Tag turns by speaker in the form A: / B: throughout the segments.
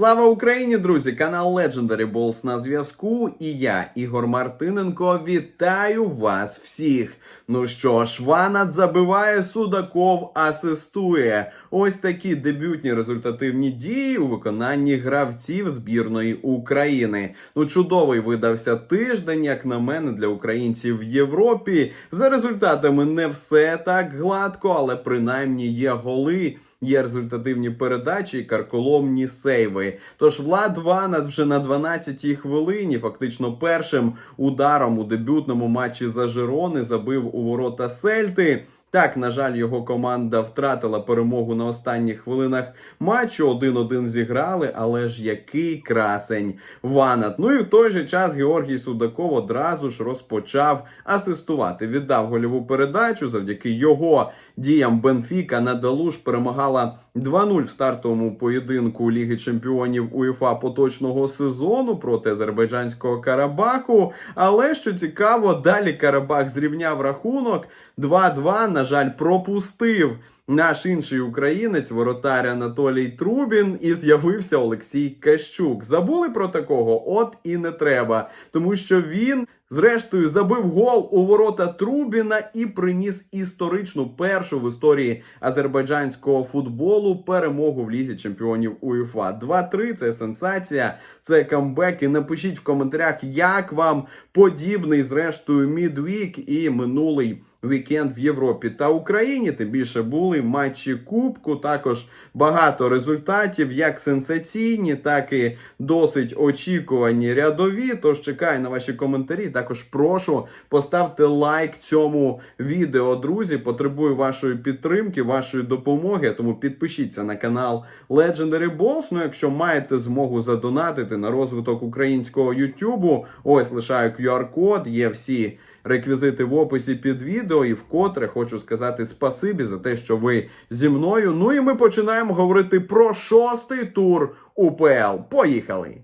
A: Слава Україні, друзі! Канал Legendary Balls на зв'язку. І я, Ігор Мартиненко, вітаю вас всіх. Ну що ж, Ванат забиває Судаков, асистує. Ось такі дебютні результативні дії у виконанні гравців збірної України. Ну, чудовий видався тиждень, як на мене, для українців в Європі. За результатами не все так гладко, але принаймні є голи. Є результативні передачі і карколомні сейви. Тож Влад Ванат вже на 12-й хвилині, фактично першим ударом у дебютному матчі за Жирони забив у ворота Сельти. Так, на жаль, його команда втратила перемогу на останніх хвилинах матчу. 1-1 зіграли, але ж який красень Ванат. Ну і в той же час Георгій Судаков одразу ж розпочав асистувати. Віддав гольову передачу. Завдяки його діям Бенфіка Надалуш перемагала 2-0 в стартовому поєдинку Ліги Чемпіонів УЄФА поточного сезону проти азербайджанського Карабаху. Але що цікаво, далі Карабах зрівняв рахунок 2-2. На жаль, пропустив наш інший українець, воротар Анатолій Трубін, і з'явився Олексій Кащук. Забули про такого? От і не треба, тому що він. Зрештою, забив гол у ворота Трубіна і приніс історичну першу в історії азербайджанського футболу перемогу в лізі чемпіонів УЄФА. 2-3 – це сенсація, це камбек. І напишіть в коментарях, як вам подібний, зрештою, мідвік і минулий вікенд в Європі та Україні. Тим більше були матчі Кубку. Також багато результатів, як сенсаційні, так і досить очікувані рядові. Тож чекаю на ваші коментарі. Також прошу поставте лайк цьому відео, друзі. Потребую вашої підтримки, вашої допомоги. Тому підпишіться на канал Legendary Balls. Ну, якщо маєте змогу задонатити на розвиток українського Ютубу, ось лишаю QR-код, є всі. Реквізити в описі під відео, і вкотре хочу сказати спасибі за те, що ви зі мною. Ну і ми починаємо говорити про шостий тур УПЛ. Поїхали!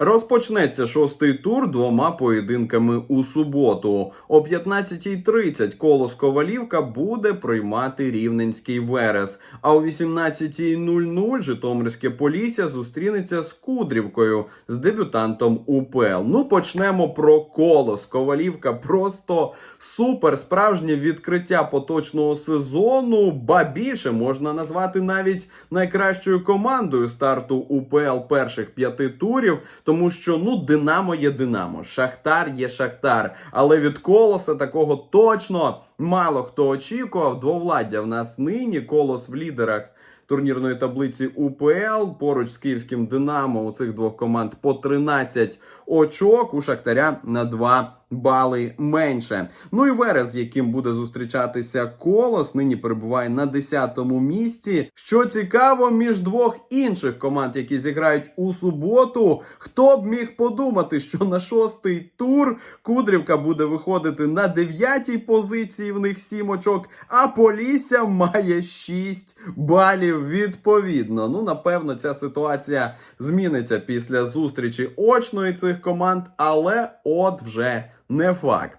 A: Розпочнеться шостий тур двома поєдинками у суботу. О 15.30 колос Ковалівка буде приймати рівненський Верес. А о 18.00 Житомирське Полісся зустрінеться з Кудрівкою з дебютантом УПЛ. Ну почнемо про колос. Ковалівка просто супер справжнє відкриття поточного сезону. Ба більше можна назвати навіть найкращою командою старту УПЛ перших п'яти турів. Тому що ну Динамо є Динамо, Шахтар є Шахтар. Але від колоса такого точно мало хто очікував. Двовладдя в нас нині колос в лідерах. Турнірної таблиці УПЛ поруч з київським Динамо у цих двох команд по 13 очок. У Шахтаря на 2 бали менше. Ну і Верес, яким буде зустрічатися колос, нині перебуває на 10-му місці. Що цікаво, між двох інших команд, які зіграють у суботу, хто б міг подумати, що на шостий тур Кудрівка буде виходити на 9-й позиції, в них 7 очок, а Полісся має 6 балів відповідно. Ну, напевно, ця ситуація зміниться після зустрічі очної цих команд, але от вже не факт.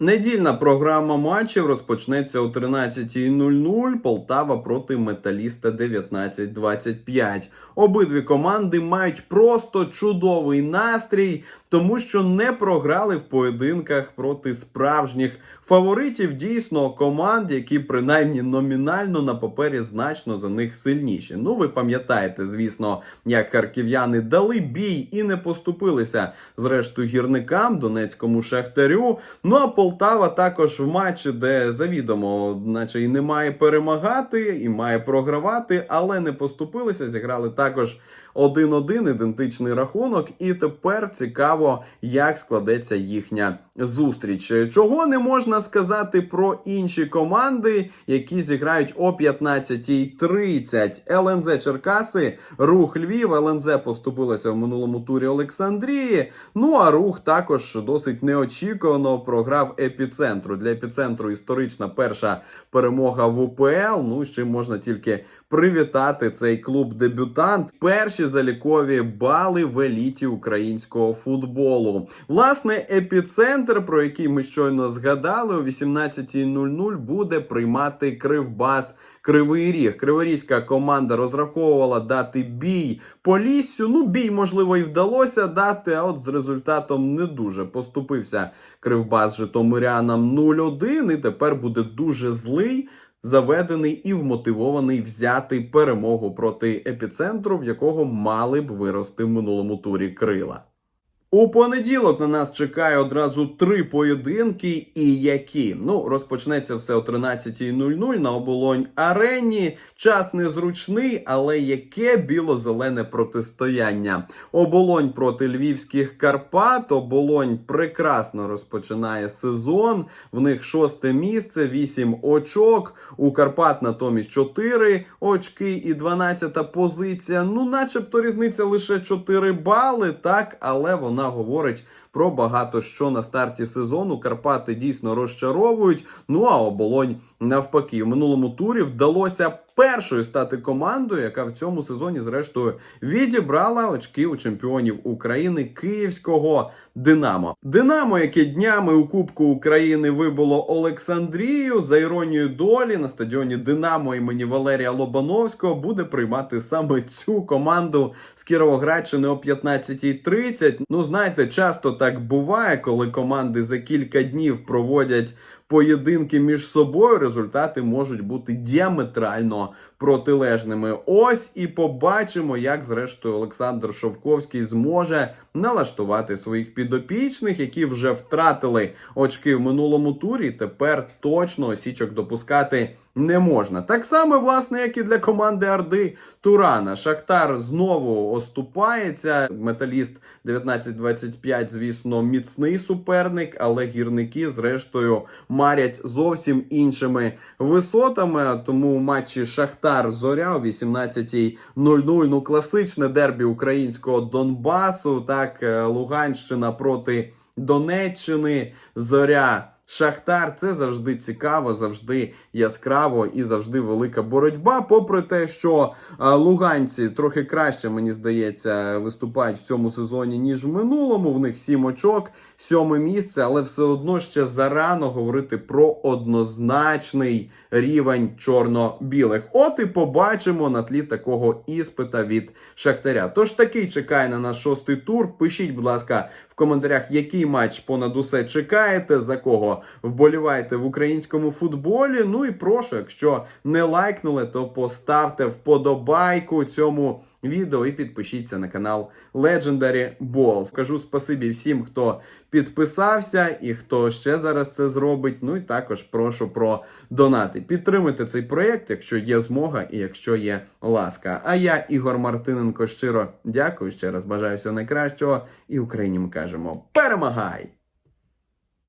A: Недільна програма матчів розпочнеться о 13.00. Полтава проти Металіста 19.25. Обидві команди мають просто чудовий настрій, тому що не програли в поєдинках проти справжніх фаворитів. Дійсно, команд, які принаймні номінально на папері значно за них сильніші. Ну, ви пам'ятаєте, звісно, як харків'яни дали бій і не поступилися зрештою гірникам, Донецькому шахтарю. Ну а Полтава також в матчі, де завідомо, наче і не має перемагати, і має програвати, але не поступилися. Зіграли також 1-1, ідентичний рахунок. І тепер цікаво, як складеться їхня зустріч. Чого не можна сказати про інші команди, які зіграють о 15.30. ЛНЗ Черкаси, Рух Львів. ЛНЗ поступилося в минулому турі Олександрії. Ну а рух також досить неочікувано програв епіцентру. Для епіцентру історична перша перемога в УПЛ. Ну з чим можна тільки привітати цей клуб-дебютант. Перші залікові бали в еліті українського футболу. Власне, епіцентр, про який ми щойно згадали, о 18.00 буде приймати Кривбас. Кривий Ріг. Криворізька команда розраховувала дати бій по лісю. Ну, бій, можливо, і вдалося дати, а от з результатом не дуже поступився Кривбас Житомирянам 0-1. І тепер буде дуже злий. Заведений і вмотивований взяти перемогу проти епіцентру, в якого мали б вирости в минулому турі крила. У понеділок на нас чекає одразу три поєдинки, і які ну розпочнеться все о 13.00 на оболонь арені. Час незручний, але яке біло-зелене протистояння. Оболонь проти львівських Карпат. Оболонь прекрасно розпочинає сезон. В них шосте місце, вісім очок. У Карпат натомість 4 очки і 12 позиція. Ну, начебто, різниця лише 4 бали, так, але вона говорить про багато що на старті сезону. Карпати дійсно розчаровують. Ну а оболонь навпаки, в минулому турі вдалося першою стати командою, яка в цьому сезоні, зрештою, відібрала очки у чемпіонів України Київського Динамо. Динамо, яке днями у Кубку України вибуло Олександрію, за іронією долі на стадіоні Динамо імені Валерія Лобановського буде приймати саме цю команду з Кіровоградщини о 15.30. Ну знаєте, часто так буває, коли команди за кілька днів проводять поєдинки між собою, результати можуть бути діаметрально протилежними. Ось і побачимо, як зрештою Олександр Шовковський зможе налаштувати своїх підопічних, які вже втратили очки в минулому турі. Тепер точно осічок допускати не можна. Так само, власне, як і для команди Орди Турана. Шахтар знову оступається. Металіст 19-25, звісно, міцний суперник, але гірники, зрештою, марять зовсім іншими висотами. Тому матчі Шахтар Зоря о 18.00. Ну, класичне дербі українського Донбасу. Так, е, Луганщина проти Донеччини. Зоря. Шахтар це завжди цікаво, завжди яскраво і завжди велика боротьба. Попри те, що е, луганці трохи краще, мені здається, виступають в цьому сезоні ніж в минулому. В них сім очок, сьоме місце, але все одно ще зарано говорити про однозначний рівень чорно-білих. От і побачимо на тлі такого іспита від Шахтаря. Тож такий чекає на нас шостий тур. Пишіть, будь ласка, коментарях, який матч понад усе чекаєте, за кого вболіваєте в українському футболі. Ну і прошу, якщо не лайкнули, то поставте вподобайку цьому відео і підпишіться на канал Legendary Ball. Скажу спасибі всім, хто підписався і хто ще зараз це зробить. Ну і також прошу про донати. Підтримуйте цей проєкт, якщо є змога і якщо є ласка. А я, Ігор Мартиненко, щиро дякую ще раз. Бажаю всього найкращого і Україні ми кажемо: перемагай!